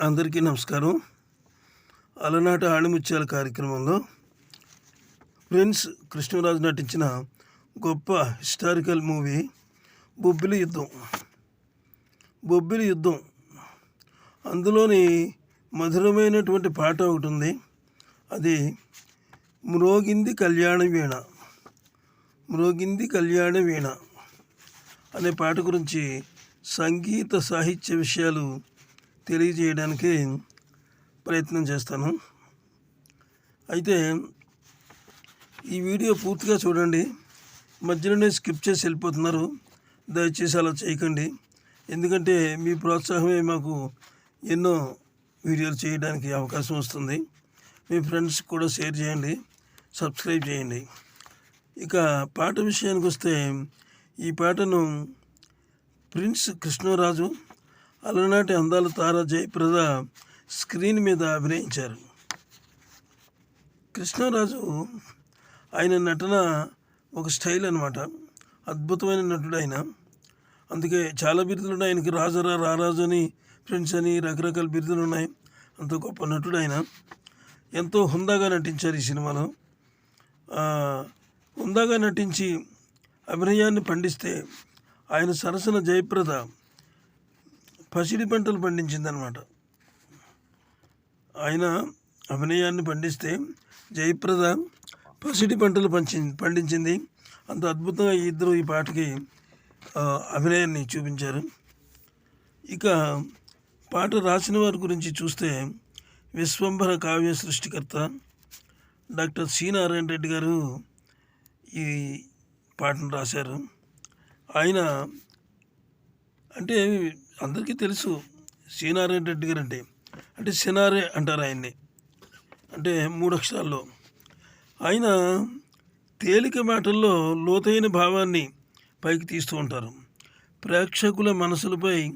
అందరికీ నమస్కారం. అలనాట ఆణిముత్యాల కార్యక్రమంలో ప్రిన్స్ కృష్ణరాజు నటించిన గొప్ప హిస్టారికల్ మూవీ బొబ్బిలి యుద్ధం. బొబ్బిలి యుద్ధం. అందులోని మధురమైనటువంటి పాట ఒకటి ఉంది. అది మ్రోగింది కళ్యాణ వీణ. మ్రోగింది కళ్యాణ వీణ అనే పాట గురించి సంగీత సాహిత్య విషయాలు తెలియజేయడానికి ప్రయత్నం చేస్తాను. అయితే ఈ వీడియో పూర్తిగా చూడండి. మధ్యలోనే స్కిప్ చేసి వెళ్ళిపోతున్నారు. దయచేసి అలా చేయకండి. ఎందుకంటే మీ ప్రోత్సాహమే మాకు ఎన్నో వీడియోలు చేయడానికి అవకాశం వస్తుంది. మీ ఫ్రెండ్స్ కూడా షేర్ చేయండి. సబ్స్క్రైబ్ చేయండి. ఇక పాట విషయానికి వస్తే ఈ పాటను ప్రిన్స్ కృష్ణరాజు అలనాటి అందాల తార జయప్రద స్క్రీన్ మీద అభినయించారు కృష్ణరాజు ఆయన నటన ఒక స్టైల్ అనమాట అద్భుతమైన నటుడు ఆయన అందుకే చాలా బిరుదులు ఉన్నాయి ఆయనకి రాజరా రారాజు అని ఫ్రెండ్స్ అని రకరకాల బిరుదులు ఉన్నాయి అంత గొప్ప నటుడు ఆయన ఎంతో హుందాగా నటించారు ఈ సినిమాలో. హుందాగా నటించి అభినయాన్ని పండిస్తే ఆయన సరసన జయప్రద పసిడి పంటలు పండించిందనమాట ఆయన అభినయాన్ని పండిస్తే జయప్రద పసిడి పంటలు పంచి పండించింది. అంత అద్భుతంగా ఈ ఇద్దరు ఈ పాటకి అభినయాన్ని చూపించారు. ఇక పాట రాసిన వారి గురించి చూస్తే విశ్వంభర కావ్య సృష్టికర్త డాక్టర్ సి నారాయణ రెడ్డి గారు ఈ పాటను రాశారు. ఆయన అంటే అందరికీ తెలుసు సీనారాయణ రెడ్డి గారు అంటే అంటే సినారే అంటారు ఆయన్ని. అంటే మూడు అక్షరాల్లో. ఆయన తేలిక మాటల్లో లోతైన భావాన్ని పైకి తీస్తూ ఉంటారు. ప్రేక్షకుల మనసులపై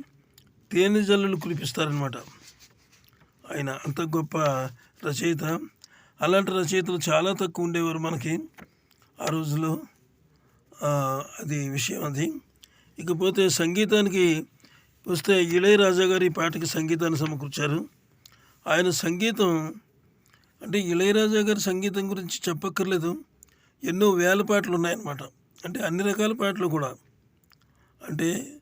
తేనె జల్లులు కురిపిస్తారనమాట ఆయన అంత గొప్ప రచయిత. అలాంటి రచయితలు చాలా తక్కువ ఉండేవారు మనకి ఆ రోజుల్లో. అది విషయం అది. ఇకపోతే సంగీతానికి వస్తే ఇళయరాజా గారి పాటకి సంగీతాన్ని సమకూర్చారు. ఆయన సంగీతం అంటే ఇళయరాజా గారి సంగీతం గురించి చెప్పక్కర్లేదు. ఎన్నో వేల పాటలు ఉన్నాయన్నమాట. అంటే అన్ని రకాల పాటలు కూడా. అంటే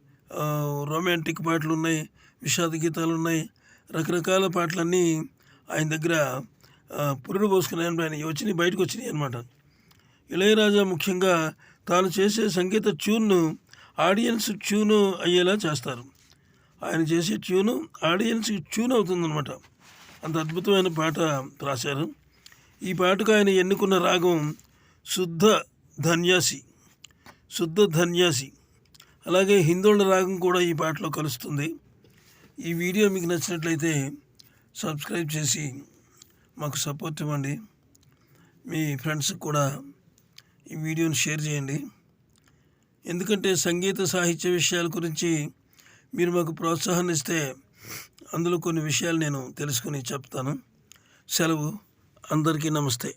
రొమాంటిక్ పాటలు ఉన్నాయి విషాద గీతాలు ఉన్నాయి రకరకాల పాటలన్నీ ఆయన దగ్గర పురుడు పోసుకుని ఆయన వచ్చినాయి బయటకు వచ్చినాయి అనమాట ఇళయరాజా ముఖ్యంగా తాను చేసే సంగీత ట్యూన్ను ఆడియన్స్ ట్యూన్ అయ్యేలా చేస్తారు. ఆయన చేసే ట్యూను ఆడియన్స్కి ట్యూన్ అవుతుందన్నమాట. అంత అద్భుతమైన పాట రాశారు. ఈ పాటకు ఆయన ఎన్నుకున్న రాగం శుద్ధ ధన్యాసి శుద్ధ ధన్యాసి. అలాగే హిందోళ రాగం కూడా ఈ పాటలో కలుస్తుంది. ఈ వీడియో మీకు నచ్చినట్లయితే సబ్స్క్రైబ్ చేసి మాకు సపోర్ట్ ఇవ్వండి. మీ ఫ్రెండ్స్కి కూడా ఈ వీడియోని షేర్ చేయండి. ఎందుకంటే సంగీత సాహిత్య విషయాల గురించి మీరు మాకు ప్రోత్సాహాన్ని ఇస్తే అందులో కొన్ని విషయాలు నేను తెలుసుకుని చెప్తాను. సెలవు. అందరికీ నమస్తే.